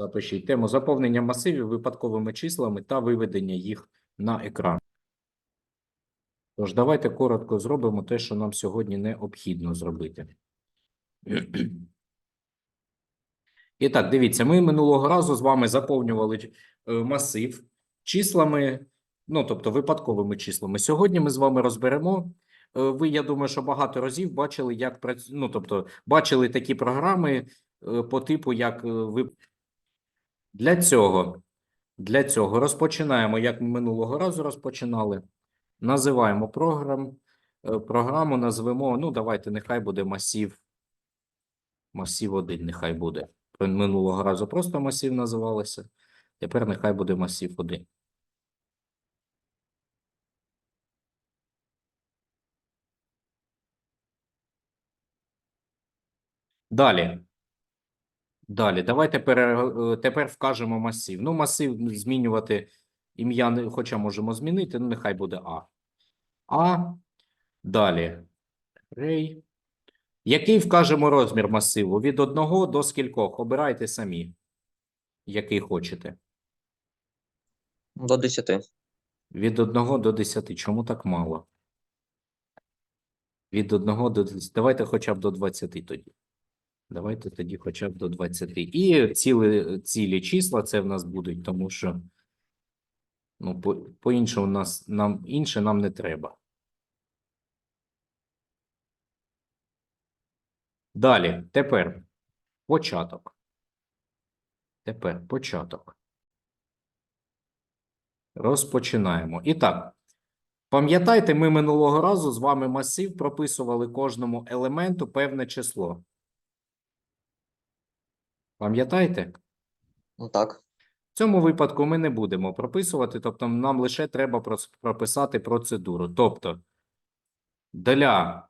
Запишіть тему заповнення масивів випадковими числами та виведення їх на екран. Тож, давайте коротко зробимо те, що нам сьогодні необхідно зробити. І так, дивіться, ми минулого разу з вами заповнювали е, масив числами, ну, тобто випадковими числами. Сьогодні ми з вами розберемо. е, Ви, я думаю, що багато разів бачили, як ну, тобто, бачили такі програми е, по типу, як ви. Для цього, для цього розпочинаємо, як ми минулого разу розпочинали. Називаємо програм, е, програму, назвемо, ну, давайте, нехай буде масив, масив 1, нехай буде. Минулого разу просто масив називалося. Тепер нехай буде масив 1. Далі. Далі, давайте пере... е, тепер вкажемо масив. Ну, масив змінювати ім'я, хоча можемо змінити, ну, нехай буде А. А. Далі. Рей. Який вкажемо розмір масиву? Від одного до скількох? Обирайте самі. Який хочете. До 10. Від 1 до 10. Чому так мало? Від 1 до 10. Давайте хоча б до 20 тоді. Давайте тоді хоча б до 20. І цілі, цілі числа це в нас будуть, тому що ну, по, по-іншому нас, нам, інше нам не треба. Далі, тепер початок. Тепер початок. Розпочинаємо. І так, пам'ятаєте, ми минулого разу з вами масив прописували кожному елементу певне число. Пам'ятаєте? Ну так. В цьому випадку ми не будемо прописувати, тобто нам лише треба прописати процедуру. Тобто для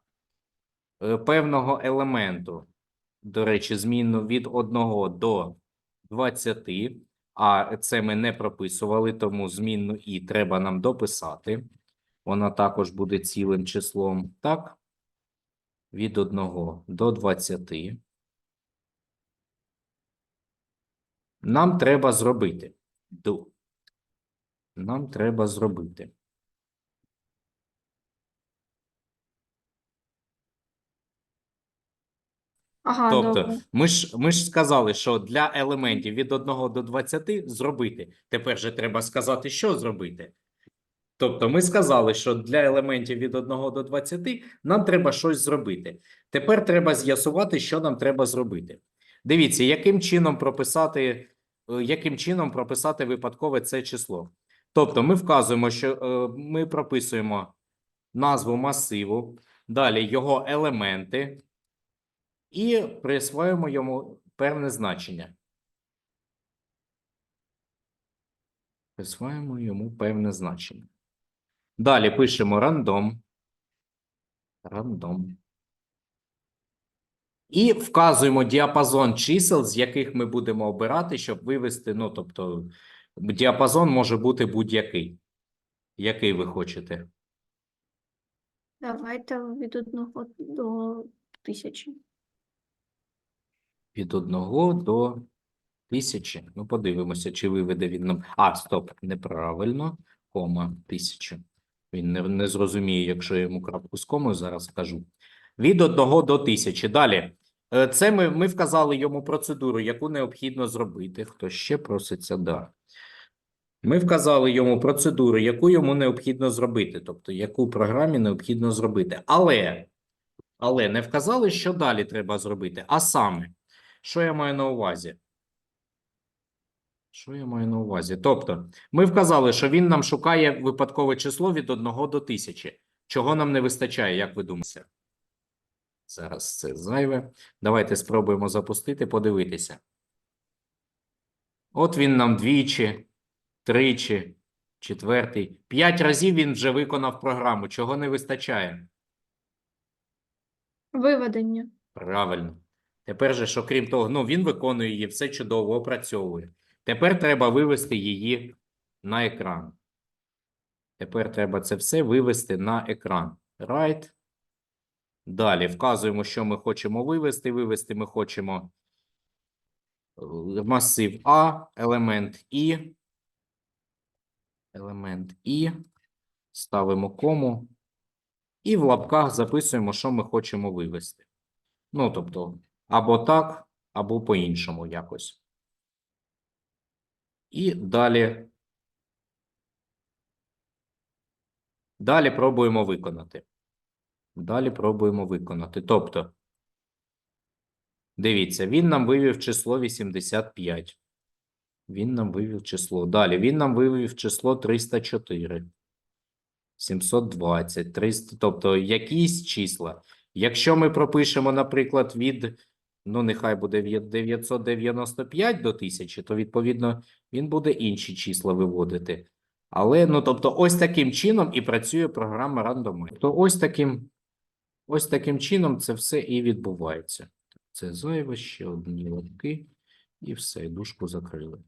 е, певного елементу, до речі, змінну від 1 до 20, а це ми не прописували, тому змінну і треба нам дописати. Вона також буде цілим числом, так? Від 1 до 20. Нам треба зробити. Do. Нам треба зробити. Ага, Тобто, добре. ми ж, ми ж сказали, що для елементів від 1 до 20 зробити. Тепер же треба сказати, що зробити. Тобто, ми сказали, що для елементів від 1 до 20 нам треба щось зробити. Тепер треба з'ясувати, що нам треба зробити. Дивіться, яким чином прописати, е, яким чином прописати випадкове це число. Тобто, ми вказуємо, що е, ми прописуємо назву масиву, далі його елементи і присвоїмо йому певне значення. Присвоїмо йому певне значення. Далі пишемо рандом. Рандом. І вказуємо діапазон чисел, з яких ми будемо обирати, щоб вивести. Ну, тобто, діапазон може бути будь-який. Який ви хочете? Давайте від одного до тисячі. Від 1 до 1000. Ну, подивимося, чи виведе він нам. А, стоп, неправильно. Кома 1000. Він не, не зрозуміє, якщо я йому крапку з комою зараз скажу. Від 1 до 1000. Далі. Е, Це ми, ми вказали йому процедуру, яку необхідно зробити. Хто ще проситься, да. Ми вказали йому процедуру, яку йому необхідно зробити, тобто яку програмі необхідно зробити. Але, але не вказали, що далі треба зробити. А саме, що я маю на увазі? Що я маю на увазі? Тобто, ми вказали, що він нам шукає випадкове число від 1 до 1000. Чого нам не вистачає, як ви думаєте? Зараз це зайве. Давайте спробуємо запустити, подивитися. От він нам двічі, тричі, четвертий. П'ять разів він вже виконав програму. Чого не вистачає? Виведення. Правильно. Тепер же, що крім того, ну він виконує її, все чудово опрацьовує. Тепер треба вивести її на екран. Тепер треба це все вивести на екран. Right. Далі вказуємо, що ми хочемо вивести. Вивести ми хочемо е, масив А, елемент І, елемент І, ставимо кому, і в лапках записуємо, що ми хочемо вивести. Ну, тобто, або так, або по-іншому якось. І далі. Далі пробуємо виконати. Далі пробуємо виконати. Тобто, дивіться, він нам вивів число 85. Він нам вивів число. Далі він нам вивів число 304. 720, 300, тобто якісь числа. Якщо ми пропишемо, наприклад, від, ну, нехай буде від 995 до 1000, то, відповідно, він буде інші числа виводити. Але, ну, тобто, ось таким чином і працює програма Randomize. То ось таким, ось таким чином це все і відбувається. Це зайве, ще одні лапки, і все, дужку закрили.